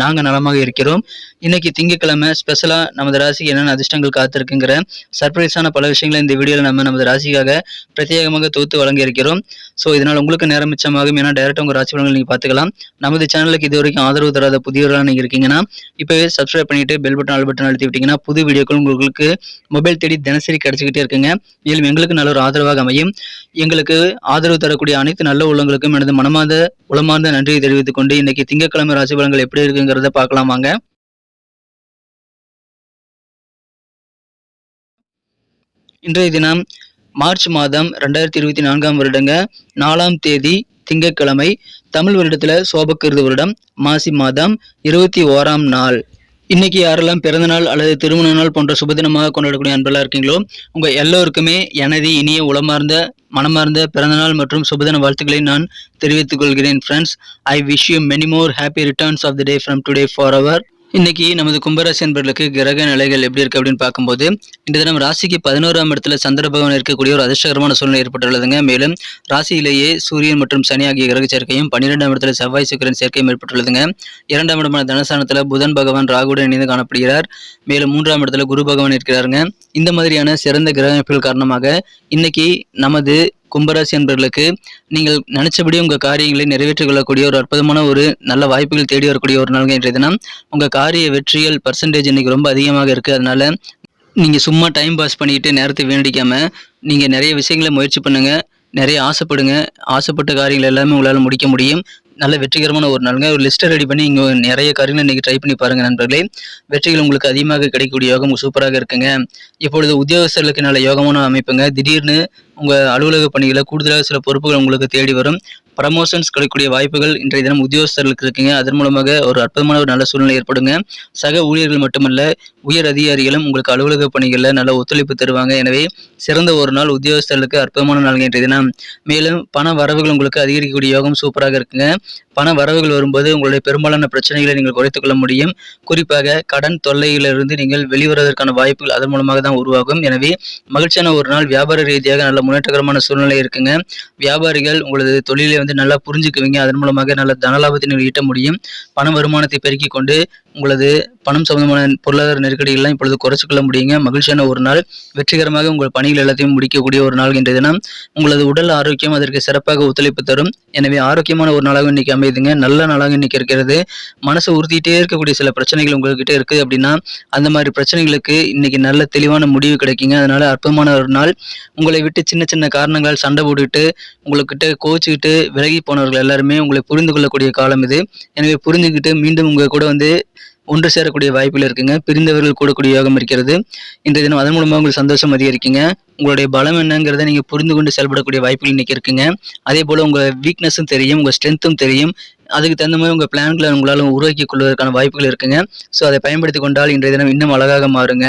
நாங்கள் நலமாக இருக்கிறோம். இன்னைக்கு திங்கக்கிழமை ஸ்பெஷலாக நமது ராசிக்கு என்னென்ன அதிர்ஷ்டங்கள் காத்திருக்குங்கிற சர்ப்ரைஸான பல விஷயங்களை இந்த வீடியோவில் நம்ம நமது ராசிக்காக பிரத்யேகமாக தொகுத்து வழங்க இருக்கிறோம் ஸோ இதனால் உங்களுக்கு நேரம் மிச்சமாகும். ஏன்னா டேரெக்டாக உங்கள் ராசி பலன்கள் நீங்கள் பார்த்துக்கலாம். நமது சேனலுக்கு இது வரைக்கும் ஆதரவு தராத புதியவர்களாக நீங்கள் இருக்கீங்கன்னா இப்போவே சப்ஸ்கிரைப் பண்ணிட்டு பெல் பட்டன் ஆல் பட்டன் அழுத்தி விட்டீங்கன்னா புது வீடியோக்கள் உங்களுக்கு மொபைல் தேடி தினசரி கிடச்சிக்கிட்டே இருக்குங்க. மேலும் எங்களுக்கு நல்ல ஒரு ஆதரவாக அமையும். எங்களுக்கு ஆதரவு தரக்கூடிய அனைத்து நல்ல உள்ளங்களுக்கும் எனது மனமார்ந்த உளமார்ந்த நன்றியை தெரிவித்துக் கொண்டு இன்னைக்கு திங்கக்கிழமை ராசி பலன்கள் எப்படி இருக்குங்கிறத பார்க்கலாம் வாங்க இன்றைய தினம் மார்ச் மாதம் ரெண்டாயிரத்தி இருபத்தி நான்காம் வருடங்க. நாலாம் தேதி திங்கட்கிழமை தமிழ் வருடத்துல சோபக்கிருது வருடம் மாசி மாதம் இருபத்தி ஓராம் நாள். இன்னைக்கு யாரெல்லாம் பிறந்த நாள் அல்லது திருமண நாள் போன்ற சுபதினமாக கொண்டாடக்கூடிய அன்பெல்லாம் இருக்கீங்களோ உங்க எல்லோருக்குமே எனது இனிய உளமார்ந்த மனமார்ந்த பிறந்தநாள் மற்றும் சுபதின வாழ்த்துக்களை நான் தெரிவித்துக் கொள்கிறேன் friends I wish you many more happy returns of the day from today for அவர் இன்னைக்கு நமது கும்பராசி என்பர்களுக்கு கிரக நிலைகள் எப்படி இருக்கு அப்படின்னு பார்க்கும்போது இந்த தினம் ராசிக்கு பதினோராம் இடத்துல சந்திர பகவான் இருக்கக்கூடிய ஒரு அதிர்ஷ்டகரமான சூழ்நிலை ஏற்பட்டுள்ளதுங்க. மேலும் ராசியிலேயே சூரியன் மற்றும் சனி ஆகிய கிரக சேர்க்கையும் பன்னிரெண்டாம் இடத்துல செவ்வாய் சுக்கரன் சேர்க்கையும் ஏற்பட்டுள்ளதுங்க. இரண்டாம் இடமான தனஸ்தானத்துல புதன் பகவான் ராகுடன் இணைந்து காணப்படுகிறார். மேலும் மூன்றாம் இடத்துல குரு பகவான் இருக்கிறாருங்க. இந்த மாதிரியான சிறந்த கிரக அமைப்புகள் காரணமாக இன்னைக்கு நமது கும்பராசி என்பவர்களுக்கு நீங்கள் நினைச்சபடி உங்க காரியங்களை நிறைவேற்றிக் கொள்ளக்கூடிய ஒரு அற்புதமான ஒரு நல்ல வாய்ப்புகள் தேடி வரக்கூடிய ஒரு நாள் இன்றைய தினம். உங்க காரிய வெற்றிகள் பர்சன்டேஜ் இன்னைக்கு ரொம்ப அதிகமாக இருக்கு. அதனால நீங்க சும்மா டைம் பாஸ் பண்ணிக்கிட்டு நேரத்தை வீணடிக்காம நீங்க நிறைய விஷயங்களை முயற்சி பண்ணுங்க. நிறைய ஆசைப்படுங்க. ஆசைப்பட்ட காரியங்கள் எல்லாமே உங்களால் முடிக்க முடியும். நல்ல வெற்றிகரமான ஒரு நாளுங்க. ஒரு லிஸ்ட்டை ரெடி பண்ணி இங்கே நிறைய காரியங்கள் இன்னைக்கு ட்ரை பண்ணி பாருங்க நண்பர்களே. வெற்றிகள் உங்களுக்கு அதிகமாக கிடைக்கக்கூடிய யோகம் சூப்பராக இருக்குங்க. இப்பொழுது உத்தியோகஸ்தர்களுக்கு நல்ல யோகமான அமைப்புங்க. திடீர்னு உங்கள் அலுவலக பணிகளை கூடுதலாக சில பொறுப்புகள் உங்களுக்கு தேடி வரும். ப்ரமோஷன்ஸ் கிடைக்கக்கூடிய வாய்ப்புகள் இன்றைய தினம் உத்தியோகஸ்தர்களுக்கு இருக்குங்க. அதன் மூலமாக ஒரு அற்புதமான ஒரு நல்ல சூழ்நிலை ஏற்படுங்க. சக ஊழியர்கள் மட்டுமல்ல உயர் அதிகாரிகளும் உங்களுக்கு அலுவலக பணிகளில் நல்ல ஒத்துழைப்பு தருவாங்க. எனவே சிறந்த ஒரு நாள் உத்தியோகஸ்தர்களுக்கு அற்புதமான நாள் இன்றைய தினம். மேலும் பண வரவுகள் உங்களுக்கு அதிகரிக்கக்கூடிய யோகம் சூப்பராக இருக்குங்க. பண வரவுகள் வரும்போது உங்களுடைய பெரும்பாலான பிரச்சனைகளை நீங்கள் குறைத்துக் கொள்ள முடியும். குறிப்பாக கடன் தொல்லையிலிருந்து நீங்கள் வெளிவருவதற்கான வாய்ப்புகள் அதன் மூலமாக தான் உருவாகும். எனவே மகிழ்ச்சியான ஒரு நாள். வியாபார ரீதியாக நல்ல முன்னேற்றகரமான சூழ்நிலை இருக்குங்க. வியாபாரிகள் உங்களது தொழிலை வந்து நல்லா புரிஞ்சுக்குவீங்க. அதன் மூலமாக நல்ல தனலாபத்தை நீங்கள் ஈட்ட முடியும். பண வருமானத்தை பெருக்கிக் கொண்டு உங்களது பணம் சம்பந்தமான பொருளாதார நெருக்கடிகள்லாம் இப்பொழுது குறைச்சிக்கொள்ள முடியுங்க. மகிழ்ச்சியான ஒரு நாள். வெற்றிகரமாக உங்கள் பணிகள் எல்லாத்தையும் முடிக்கக்கூடிய ஒரு நாள் என்ற தினம். உங்களது உடல் ஆரோக்கியம் அதற்கு சிறப்பாக ஒத்துழைப்பு தரும். எனவே ஆரோக்கியமான ஒரு நாளாக இன்னைக்கு அமையுதுங்க. நல்ல நாளாக இன்னைக்கு இருக்கிறது. மனசை உறுத்திட்டே இருக்கக்கூடிய சில பிரச்சனைகள் உங்ககிட்ட இருக்குது அப்படின்னா அந்த மாதிரி பிரச்சனைகளுக்கு இன்னைக்கு நல்ல தெளிவான முடிவு கிடைக்குங்க. அதனால அற்புதமான ஒரு நாள். உங்களை விட்டு சின்ன சின்ன காரணங்களால் சண்டை போட்டுக்கிட்டு உங்கள்கிட்ட கோச்சிக்கிட்டு விலகி போனவர்கள் எல்லாருமே உங்களை புரிந்து கொள்ளக்கூடிய காலம் இது. எனவே புரிஞ்சுக்கிட்டு மீண்டும் உங்கள் கூட வந்து ஒன்று சேரக்கூடிய வாய்ப்பில் இருக்குங்க. பிரிந்தவர்கள் கூடக்கூடிய யோகம் இருக்கிறது. இன்றைய தினம் அதன் மூலமாக உங்களுக்கு சந்தோஷம் அதிகரிக்குங்க. உங்களுடைய பலம் என்னங்கிறத நீங்கள் புரிந்து கொண்டு செயல்படக்கூடிய வாய்ப்புகள் இன்னைக்கு இருக்குங்க. அதே போல் உங்கள் வீக்னஸும் தெரியும் உங்கள் ஸ்ட்ரென்த்தும் தெரியும். அதுக்கு தகுந்த மாதிரி உங்கள் பிளான்களை உங்களால் உருவாக்கி கொள்வதற்கான வாய்ப்புகள் இருக்குங்க. ஸோ அதை பயன்படுத்தி கொண்டால் இன்றைய தினம் இன்னும் அழகாக மாறுங்க.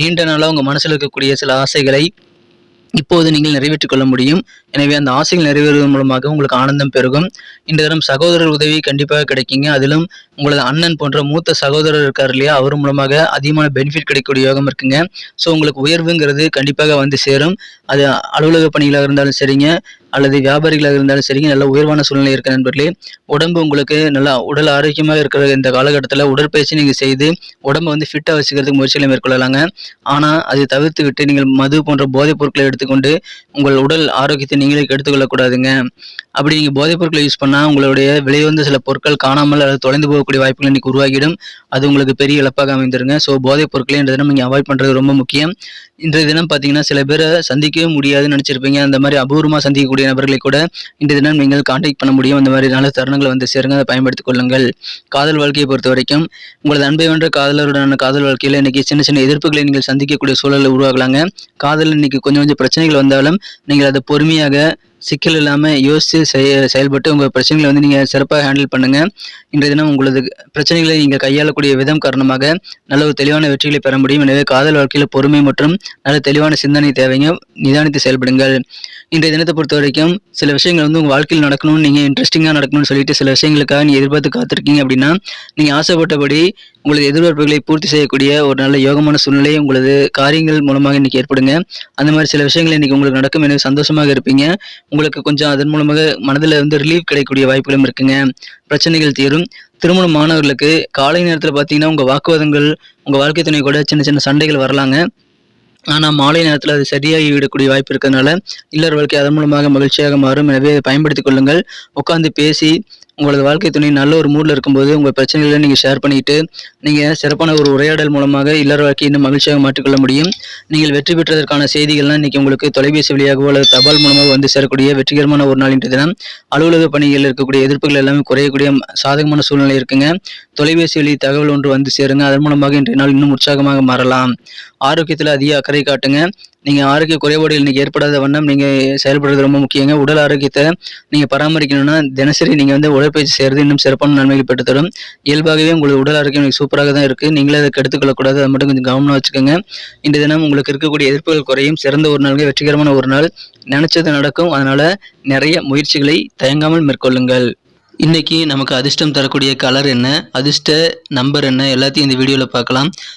நீண்ட நாளாக உங்கள் மனசில் இருக்கக்கூடிய சில ஆசைகளை இப்போது நீங்கள் நிறைவேற்றிக் கொள்ள முடியும். எனவே அந்த ஆசைகள் நிறைவேறுவதன் மூலமாக உங்களுக்கு ஆனந்தம் பெருகும். இந்த தினம் சகோதரர் உதவி கண்டிப்பாக கிடைக்குங்க. அதிலும் உங்களது அண்ணன் போன்ற மூத்த சகோதரர் இருக்கார் இல்லையா அவர் மூலமாக அதிகமான பெனிஃபிட் கிடைக்கக்கூடிய யோகம் இருக்குங்க. ஸோ உங்களுக்கு உயர்வுங்கிறது கண்டிப்பாக வந்து சேரும். அது அலுவலக பணிகளாக இருந்தாலும் சரிங்க. அல்லது வியாபாரிகளாக இருந்தாலும் சரிங்க நல்ல உயர்வான சூழ்நிலை இருக்க நண்பர்களே உடம்பு உங்களுக்கு நல்லா உடல் ஆரோக்கியமாக இருக்கிற இந்த காலகட்டத்தில் உடற்பயிற்சி நீங்கள் செய்து உடம்பை வந்து ஃபிட்டாக வச்சுக்கிறதுக்கு முயற்சிகளை மேற்கொள்ளலாங்க. ஆனால் அதை தவிர்த்து விட்டு நீங்கள் மது போன்ற போதைப் பொருட்களை எடுத்துக்கொண்டு உங்கள் உடல் ஆரோக்கியத்தை நீங்களே எடுத்துக்கொள்ளக்கூடாதுங்க அப்படி நீங்கள் போதைப் பொருட்களை யூஸ் பண்ணால் உங்களுடைய விலையுந்த சில பொருட்கள் காணாமல் அல்லது தொலைந்து போகக்கூடிய வாய்ப்புகள் இன்றைக்கி உருவாகிடும். அது உங்களுக்கு பெரிய இழப்பாக அமைந்திருங்க. ஸோ போதைப் பொருட்களை இந்த தினம் நீங்கள் அவாய்ட் பண்ணுறது ரொம்ப முக்கியம். இன்றைய தினம் பார்த்தீங்கன்னா சில பேரை சந்திக்கவே முடியாதுன்னு நினச்சிருப்பீங்க. அந்த மாதிரி அபூர்வமாக சந்திக்கக்கூடிய நபர்களை கூட இந்த தினம் நீங்கள் காண்டாக்ட் பண்ண முடியும். அந்த மாதிரி நல்ல தருணங்களை வந்து சேருங்க. அதை பயன்படுத்திக் கொள்ளுங்கள். காதல் வாழ்க்கையை பொறுத்த வரைக்கும் உங்களது அன்பை வென்ற காதலருடனான காதல் வாழ்க்கையில் இன்னைக்கு சின்ன சின்ன எதிர்ப்புகளை நீங்கள் சந்திக்கக்கூடிய சூழலை உருவாகலாங்க. காதல் இன்னைக்கு கொஞ்சம் கொஞ்சம் பிரச்சனைகள் வந்தாலும் நீங்கள் அதை பொறுமையாக சிக்கல் இல்லாமல் யோசித்து செய செயல்பட்டு உங்கள் பிரச்சனைகளை வந்து நீங்கள் சிறப்பாக ஹேண்டில் பண்ணுங்கள் இன்றைய தினம் உங்களது பிரச்சனைகளை நீங்கள் கையாளக்கூடிய விதம் காரணமாக நல்ல ஒரு தெளிவான வெற்றிகளை பெற முடியும். எனவே காதல் வாழ்க்கையில் பொறுமை மற்றும் நல்ல தெளிவான சிந்தனை தேவைங்க. நிதானித்து செயல்படுங்கள். இன்றைய தினத்தை பொறுத்த வரைக்கும் சில விஷயங்கள் வந்து உங்கள் வாழ்க்கையில் நடக்கணும்னு நீங்கள் இன்ட்ரெஸ்டிங்காக நடக்கணும்னு சொல்லிட்டு சில விஷயங்களுக்காக நீங்கள் எதிர்பார்த்து காத்திருக்கீங்க அப்படின்னா நீங்கள் ஆசைப்பட்டபடி உங்களது எதிர்பார்ப்புகளை பூர்த்தி செய்யக்கூடிய ஒரு நல்ல யோகமான சூழ்நிலை உங்களது காரியங்கள் மூலமாக இன்னைக்கு ஏற்படுங்க. அந்த மாதிரி சில விஷயங்கள் இன்னைக்கு உங்களுக்கு நடக்கும். எனவே சந்தோஷமாக இருப்பீங்க. உங்களுக்கு கொஞ்சம் அதன் மூலமாக மனதில் வந்து ரிலீஃப் கிடைக்கக்கூடிய வாய்ப்புகளும் இருக்குங்க. பிரச்சனைகள் தீரும். திருமணம் மாணவர்களுக்கு காலை நேரத்தில் பார்த்தீங்கன்னா உங்கள் வாக்குவாதங்கள் உங்கள் வாழ்க்கை துணை கூட சின்ன சின்ன சண்டைகள் வரலாங்க. ஆனால் மாலை நேரத்தில் அது சரியாகி விடக்கூடிய வாய்ப்பு இருக்கிறதுனால இல்லற வாழ்க்கை அதன் மூலமாக மகிழ்ச்சியாக மாறும். எனவே பயன்படுத்தி பயன்படுத்திக் கொள்ளுங்கள். உட்காந்து பேசி உங்களது வாழ்க்கை துணை நல்ல ஒரு மூடில் இருக்கும்போது உங்கள் பிரச்சனைகளை நீங்கள் ஷேர் பண்ணிக்கிட்டு நீங்கள் சிறப்பான ஒரு உரையாடல் மூலமாக இல்லற வாழ்க்கை இன்னும் மகிழ்ச்சியாக மாற்றிக்கொள்ள முடியும். நீங்கள் வெற்றி பெற்றதற்கான செய்திகள்லாம் இன்றைக்கி உங்களுக்கு தொலைபேசி வழியாகவோ அல்லது தபால் மூலமாக வந்து சேரக்கூடிய வெற்றிகரமான ஒரு நாள் இன்றைய தினம். அலுவலக பணிகளில் இருக்கக்கூடிய எதிர்ப்புகள் எல்லாமே குறையக்கூடிய சாதகமான சூழ்நிலை இருக்குங்க. தொலைபேசி வழி தகவல் ஒன்று வந்து சேருங்க. அதன் மூலமாக இன்றைய நாள் இன்னும் உற்சாகமாக மாறலாம். ஆரோக்கியத்தில் அதிக அக்கறை காட்டுங்க. நீங்கள் ஆரோக்கிய குறைபாடுகள் இன்றைக்கி ஏற்படாத வண்ணம் நீங்கள் செயல்படுறது ரொம்ப முக்கியங்க. உடல் ஆரோக்கியத்தை நீங்கள் பராமரிக்கணும்னா தினசரி நீங்கள் வந்து உடற்பயிற்சி செய்கிறது இன்னும் சிறப்பான நன்மைகள் பெற்றுத்தரும். இயல்பாகவே உங்களுக்கு உடல் ஆரோக்கியம் இன்னைக்கு சூப்பராக தான் இருக்குது நீங்களே அதை கெடுத்துக்கொள்ளக்கூடாது. அதை மட்டும் கொஞ்சம் கவனமாக வச்சுக்கோங்க. இந்த தினம் உங்களுக்கு இருக்கக்கூடிய எதிர்ப்புகள் குறையும். சிறந்த ஒரு நாள் வெற்றிகரமான ஒரு நாள். நினச்சது நடக்கும். அதனால் நிறைய முயற்சிகளை தயங்காமல் மேற்கொள்ளுங்கள். இன்னைக்கு நமக்கு அதிர்ஷ்டம் தரக்கூடிய கலர் என்ன? அதிர்ஷ்ட நம்பர் என்ன? எல்லாத்தையும் இந்த வீடியோவில் பார்க்கலாம்.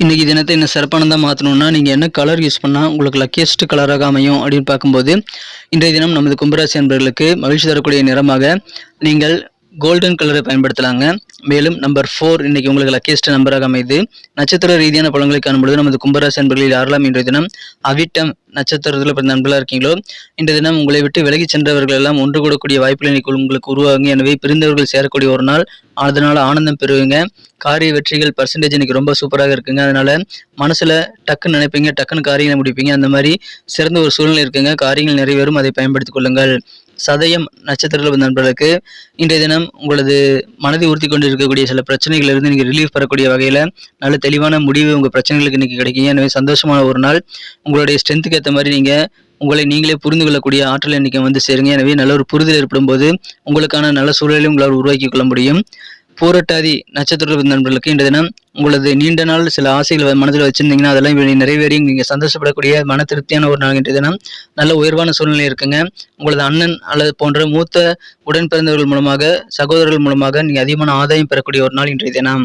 இன்றைக்கி தினத்தை என்ன சிறப்பானதாக மாற்றணும்னா நீங்கள் என்ன கலர் யூஸ் பண்ணால் உங்களுக்கு லக்கியஸ்ட் கலராக அமையும் அப்படின்னு பார்க்கும்போது இன்றைய தினம் நமது கும்பராசி அன்பர்களுக்கு மகிழ்ச்சி தரக்கூடிய நிறமாக நீங்கள் கோல்டன் கலரை பயன்படுத்தலாங்க. மேலும் நம்பர் ஃபோர் இன்னைக்கு உங்களுக்கு லக்கியஸ்ட் நம்பராக அமைது. நட்சத்திர ரீதியான பழங்களை காணும்பொழுது நமது கும்பராசி அன்பர்களில் யாரெல்லாம் இன்றைய தினம் அவிட்டம் நட்சத்திரத்தில் பிறந்த நண்பர்களாக இருக்கீங்களோ இன்றைய தினம் உங்களை விட்டு விலகி சென்றவர்கள் எல்லாம் ஒன்று கூடக்கூடிய வாய்ப்புகள் இன்னைக்கு உங்களுக்கு உருவாகுங்க. எனவே பிரிந்தவர்கள் சேரக்கூடிய ஒரு நாள் அதனால் ஆனந்தம் பெறுவீங்க. காரிய வெற்றிகள் பர்சன்டேஜ் இன்னைக்கு ரொம்ப சூப்பராக இருக்குங்க. அதனால மனசுல டக்குன்னு நினைப்பீங்க டக்குன்னு காரியங்களை முடிப்பீங்க. அந்த மாதிரி சிறந்த ஒரு சூழ்நிலை இருக்குங்க. காரியங்கள் நிறைவேறும் அதை பயன்படுத்திக் கொள்ளுங்கள். சதயம் நட்சத்திரத்தில் வந்த நண்பர்களுக்கு இன்றைய தினம் உங்களது மனதை உறுத்தி கொண்டு இருக்கக்கூடிய சில பிரச்சனைகள் இருந்து நீங்கள் ரிலீஃப் பெறக்கூடிய வகையில் நல்ல தெளிவான முடிவு உங்கள் பிரச்சனைகளுக்கு இன்றைக்கி கிடைக்கும் எனவே சந்தோஷமான ஒரு நாள். உங்களுடைய ஸ்ட்ரென்த்துக்கு ஏற்ற மாதிரி நீங்கள் உங்களை நீங்களே புரிந்து கொள்ளக்கூடிய ஆற்றல் இன்னைக்கு வந்து சேருங்க. எனவே நல்ல ஒரு புரிதல் ஏற்படும் போது உங்களுக்கான நல்ல சூழலை உங்களால் உருவாக்கி கொள்ள முடியும். பூரட்டாதி நட்சத்திர நண்பர்களுக்கு இன்றைய தினம் உங்களது நீண்ட நாள் சில ஆசைகள் மனதில் வச்சிருந்தீங்கன்னா அதெல்லாம் நிறைவேறி நீங்கள் சந்தோஷப்படக்கூடிய மன திருப்தியான ஒரு நாள் இன்றைய தினம். நல்ல உயர்வான சூழ்நிலை இருக்குங்க. உங்களது அண்ணன் அல்லது போன்ற மூத்த உடன் பிறந்தவர்கள் மூலமாக சகோதரர்கள் மூலமாக நீங்கள் அதிகமான ஆதாயம் பெறக்கூடிய ஒரு நாள் இன்றைய தினம்.